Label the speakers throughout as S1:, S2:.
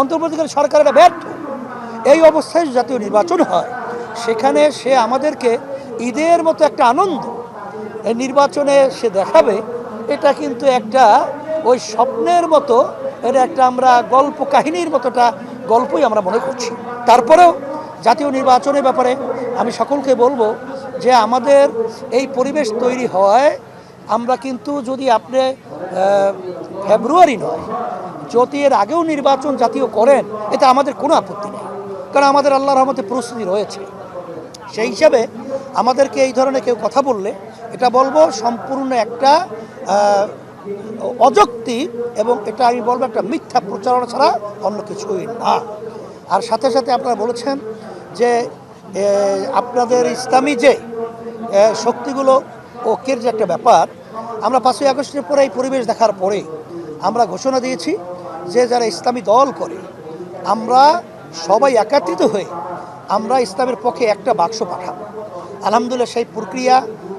S1: অন্তর্বর্তীকালীন সরকার এটা ব্যর্থ। এই অবস্থায় জাতীয় নির্বাচন হয়, সেখানে সে আমাদেরকে ঈদের মতো একটা আনন্দ নির্বাচনে সে দেখাবে, এটা কিন্তু একটা ওই স্বপ্নের মতো এটা একটা আমরা গল্প কাহিনীর মতোটা গল্পই আমরা মনে করছি। তারপরেও জাতীয় নির্বাচনের ব্যাপারে আমি সকলকে বলব যে আমাদের এই পরিবেশ তৈরি হওয়ায় আমরা কিন্তু যদি আপনি ফেব্রুয়ারি নয় যদি এর আগেও নির্বাচন জাতীয় করেন এতে আমাদের কোনো আপত্তি নেই। কারণ আমাদের আল্লাহর রহমতে প্রস্তুতি রয়েছে। সেই হিসাবে আমাদেরকে এই ধরনের কেউ কথা বললে এটা বলব সম্পূর্ণ একটা আহ, অযৌক্তিক এবং এটা আমি বলব একটা মিথ্যা প্রচারণা ছাড়া অন্য কিছুই না। আর সাথে সাথে আপনারা বলেছেন যে আপনাদের ইসলামী যে শক্তিগুলো ঐক্যের যে একটা ব্যাপার আমরা পাঁচই আগস্টের পরে এই পরিবেশ দেখার পরে আমরা ঘোষণা দিয়েছি যে যারা ইসলামী দল করে, আমরা সবাই একাত্রিত হয়ে আমরা ইসলামের পক্ষে একটা বাক্স পাঠাবো। আলহামদুলিল্লাহ সেই প্রক্রিয়া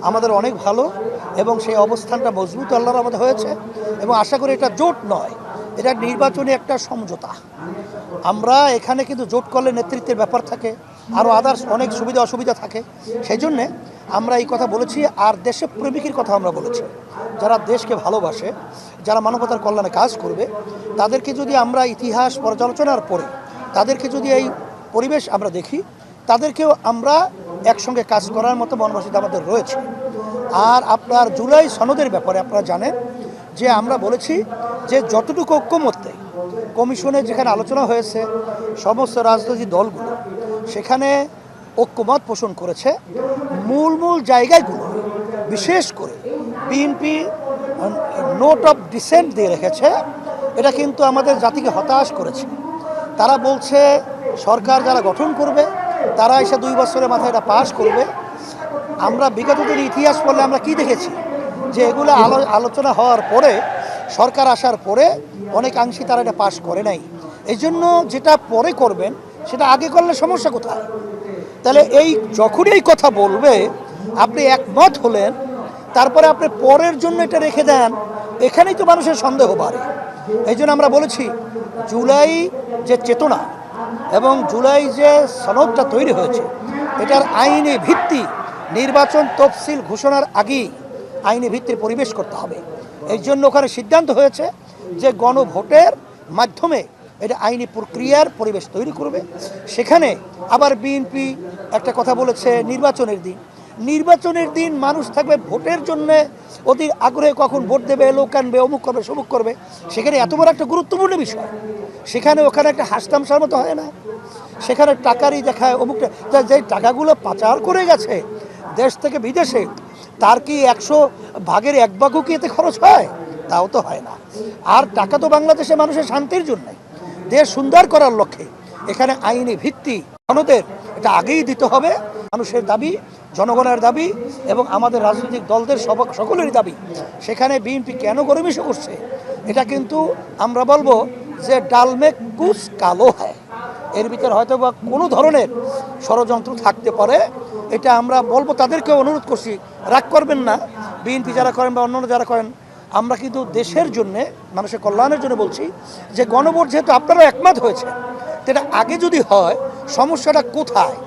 S1: আমাদের অনেক ভালো এবং সেই অবস্থানটা মজবুত আল্লাহর আমাদের হয়েছে এবং আশা করি এটা জোট নয়, এটা নির্বাচনী একটা সমঝোতা। আমরা এখানে কিন্তু জোট করলে নেতৃত্বের ব্যাপার থাকে আরও আদার্স অনেক সুবিধা অসুবিধা থাকে। সেই জন্যে আমরা এই কথা বলেছি, আর দেশে প্রেমিকের কথা আমরা বলেছি। যারা দেশকে ভালোবাসে, যারা মানবতার কল্যাণে কাজ করবে, তাদেরকে যদি আমরা ইতিহাস পর্যালোচনার পরে, তাদেরকে যদি এই পরিবেশ আমরা দেখি, তাদেরকেও আমরা একসঙ্গে কাজ করার মতো মনবাসিতা আমাদের রয়েছে। আর আপনার জুলাই সনদের ব্যাপারে আপনারা জানেন যে আমরা বলেছি যে যতটুকু ঐক্যমত্যে কমিশনে যেখানে আলোচনা হয়েছে, সমস্ত রাজনৈতিক দলগুলো, সেখানে ঐক্যমত পোষণ করেছে মূল মূল জায়গাগুলো, বিশেষ করে বিএনপি নোট অফ ডিসেন্ট দিয়ে রেখেছে। এটা কিন্তু আমাদের জাতিকে হতাশ করেছে। তারা বলছে, সরকার যারা গঠন করবে, তারা এসে দুই বছরের মাথায় এটা পাশ করবে। আমরা বিগত দিন ইতিহাস পড়লে আমরা কি দেখেছি? যে এগুলো আলো আলোচনা হওয়ার পরে, সরকার আসার পরে অনেকাংশে তারা এটা পাশ করে নাই। এই জন্য যেটা পরে করবেন, সেটা আগে করলে সমস্যা কোথায়? তাহলে এই যখনই এই কথা বলবে, আপনি একমত হলেন, তারপরে আপনি পরের জন্য এটা রেখে দেন, এখানেই তো মানুষের সন্দেহ বাড়ে। এই জন্য আমরা বলেছি, জুলাই যে চেতনা এবং জুলাই যে সনদটা তৈরি হয়েছে, এটার আইনি ভিত্তি নির্বাচন তফসিল ঘোষণার আগেই আইনি ভিত্তির পরিবেশ করতে হবে। এই জন্য ওখানে সিদ্ধান্ত হয়েছে যে গণভোটের মাধ্যমে এটা আইনি প্রক্রিয়ার পরিবেশ তৈরি করবে। সেখানে আবার বিএনপি একটা কথা বলেছে, নির্বাচনের দিন। নির্বাচনের দিন মানুষ থাকবে ভোটের জন্য। অতি আগ্রহে কখন ভোট দেবে, লোক আনবে, অমুক করবে, সমুক করবে। সেখানে এত বড় একটা গুরুত্বপূর্ণ বিষয়। সেখানে ওখানে একটা হাসতামশার মতো হয় না। সেখানে টাকারই দেখায় অমুকটা। যে টাকাগুলো পাচার করে গেছে দেশ থেকে বিদেশে, তার কি একশো ভাগের এক ভাগও কি এতে খরচ হয়? তাও তো হয় না। আর টাকা তো বাংলাদেশে মানুষের শান্তির জন্যে। দেশ সুন্দর করার লক্ষ্যে। এখানে আইনি ভিত্তি জনদের এটা আগেই দিতে হবে। মানুষের দাবি, জনগণের দাবি এবং আমাদের রাজনৈতিক দলদের সকলেরই দাবি। সেখানে বিএনপি কেন গরমিশ করছে? এটা কিন্তু আমরা বলব যে ডালমে কুচ কালো হয় এর ভিতরে হয়তো বা কোনো ধরনের ষড়যন্ত্র থাকতে পারে। এটা আমরা বলব তাদেরকে অনুরোধ করছি, রাগ করবেন না। বিএনপি যারা করেন বা অন্যান্য যারা করেন আমরা কিন্তু দেশের জন্যে, মানুষের কল্যাণের জন্য বলছি যে গণভোট যেহেতু আপনারা একমত হয়েছে, সেটা আগে যদি হয়, সমস্যাটা কোথায়?